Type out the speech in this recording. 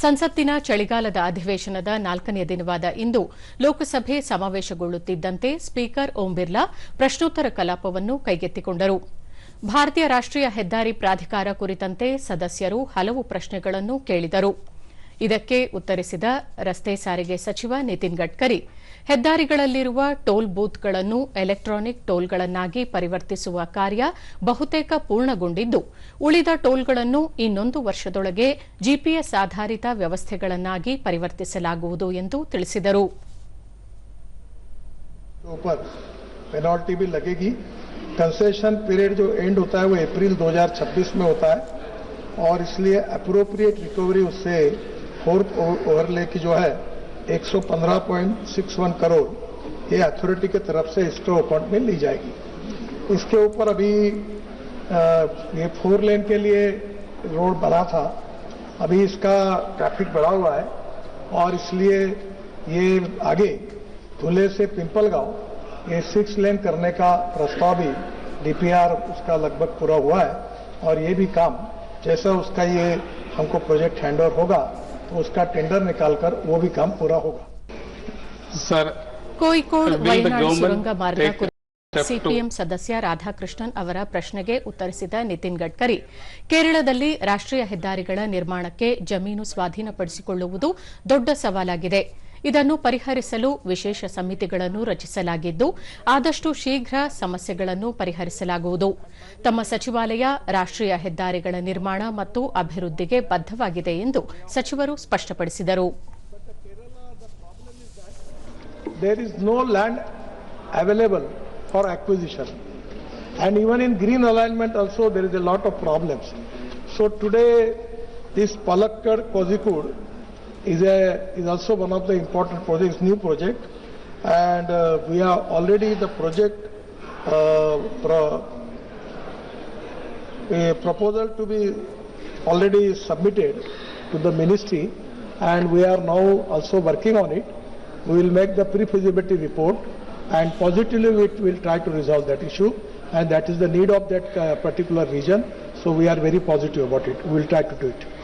ಸಂಸತ್ತಿನ ಚಳಿಗಾಲದ ಅಧಿವೇಶನದ ನಾಲ್ಕನೆಯ ದಿನವಾದ ಇಂದು ಲೋಕಸಭೆ ಸಮಾವೇಶಗೊಳ್ಳುತ್ತಿದ್ದಂತೆ ಸ್ಪೀಕರ್ ಓಂ ಬಿರ್ಲಾ ಪ್ರಶ್ನೋತ್ತರ ಕಲಾಪವನ್ನು ಕೈಗೆತ್ತಿಕೊಂಡರು. ಭಾರತೀಯ ರಾಷ್ಟೀಯ ಹೆದ್ದಾರಿ ಪ್ರಾಧಿಕಾರ ಕುರಿತಂತೆ ಸದಸ್ಯರು ಹಲವು ಪ್ರಶ್ನೆಗಳನ್ನು ಕೇಳಿದರು. ಇದಕ್ಕೆ ಉತ್ತರಿಸಿದ ರಸ್ತೆ ಸಾರಿಗೆ ಸಚಿವ ನಿತಿನ್ ಗಡ್ಕರಿ ಹೆದ್ದಾರಿಗಳಲ್ಲಿರುವ ಟೋಲ್ ಬೂತ್ಗಳನ್ನು ಎಲೆಕ್ಟ್ರಾನಿಕ್ ಟೋಲ್ಗಳನ್ನಾಗಿ ಪರಿವರ್ತಿಸುವ ಕಾರ್ಯ ಬಹುತೇಕ ಪೂರ್ಣಗೊಂಡಿದ್ದು ಉಳಿದ ಟೋಲ್ಗಳನ್ನು ಇನ್ನೊಂದು ವರ್ಷದೊಳಗೆ ಜಿಪಿಎಸ್ ಆಧಾರಿತ ವ್ಯವಸ್ಥೆಗಳನ್ನಾಗಿ ಪರಿವರ್ತಿಸಲಾಗುವುದು ಎಂದು ತಿಳಿಸಿದರು ऊपर पेनल्टी भी लगेगी कंसेशन पीरियड जो एंड होता है वो अप्रैल 2026 में होता है और इसलिए अप्रोप्रिएट रिकवरी उससे फोर्थ ओवरले की जो है 115.61 करोड़ ये अथॉरिटी की तरफ़ से स्टो अकाउंट में ली जाएगी। इसके ऊपर अभी अ, ये फोर लेन के लिए रोड बना था अभी इसका ट्रैफ़िक बढ़ा हुआ है और इसलिए ये आगे धुले से पिंपल गाँव ये सिक्स लेन करने का प्रस्ताव भी डीपीआर उसका लगभग पूरा हुआ है और ये भी काम जैसा उसका ये हमको प्रोजेक्ट हैंडओवर होगा तो उसका टेंडर निकालकर वो भी काम पूरा होगा Sir, Kozhikode Will the Wayanad government ಸುರಂಗ ಮಾರ್ಗ take ಕುರಿತು step to- ಸಿಪಿಎಂ ಸದಸ್ಯ ರಾಧಾಕೃಷ್ಣನ್ ಅವರ ಪ್ರಶ್ನೆಗೆ ಉತ್ತರಿಸಿದ ನಿತಿನ್ ಗಡ್ಕರಿ ಕೇರಳದಲ್ಲಿ ರಾಷ್ಟೀಯ ಹೆದ್ದಾರಿಗಳ ನಿರ್ಮಾಣಕ್ಕೆ ಜಮೀನು ಸ್ವಾಧೀನಪಡಿಸಿಕೊಳ್ಳುವುದು ದೊಡ್ಡ ಸವಾಲಾಗಿದೆ ಇದನ್ನು ಪರಿಹರಿಸಲು ವಿಶೇಷ ಸಮಿತಿಗಳನ್ನು ರಚಿಸಲಾಗಿದ್ದು, ಆದಷ್ಟು ಶೀಘ್ರ ಸಮಸ್ಯೆಗಳನ್ನು ಪರಿಹರಿಸಲಾಗುವುದು. ತಮ್ಮ ಸಚಿವಾಲಯ ರಾಷ್ಟೀಯ ಹೆದ್ದಾರಿಗಳ ನಿರ್ಮಾಣ ಮತ್ತು ಅಭಿವೃದ್ಧಿಗೆ ಬದ್ದವಾಗಿದೆ ಎಂದು ಸಚಿವರು ಸ್ಪಷ್ಟಪಡಿಸಿದರು. And even in green alignment also there is a lot of problems. So today, this Palakkad, Kozhikode is, a, is also one of the important projects, new project. And uh, we are already the project uh, pro- a proposal to be already submitted to the ministry and we are now also working on it. We will make the pre-feasibility report and positively we will try to resolve that issue and that is the need of that uh, particular region. So we are very positive about it. We will try to do it.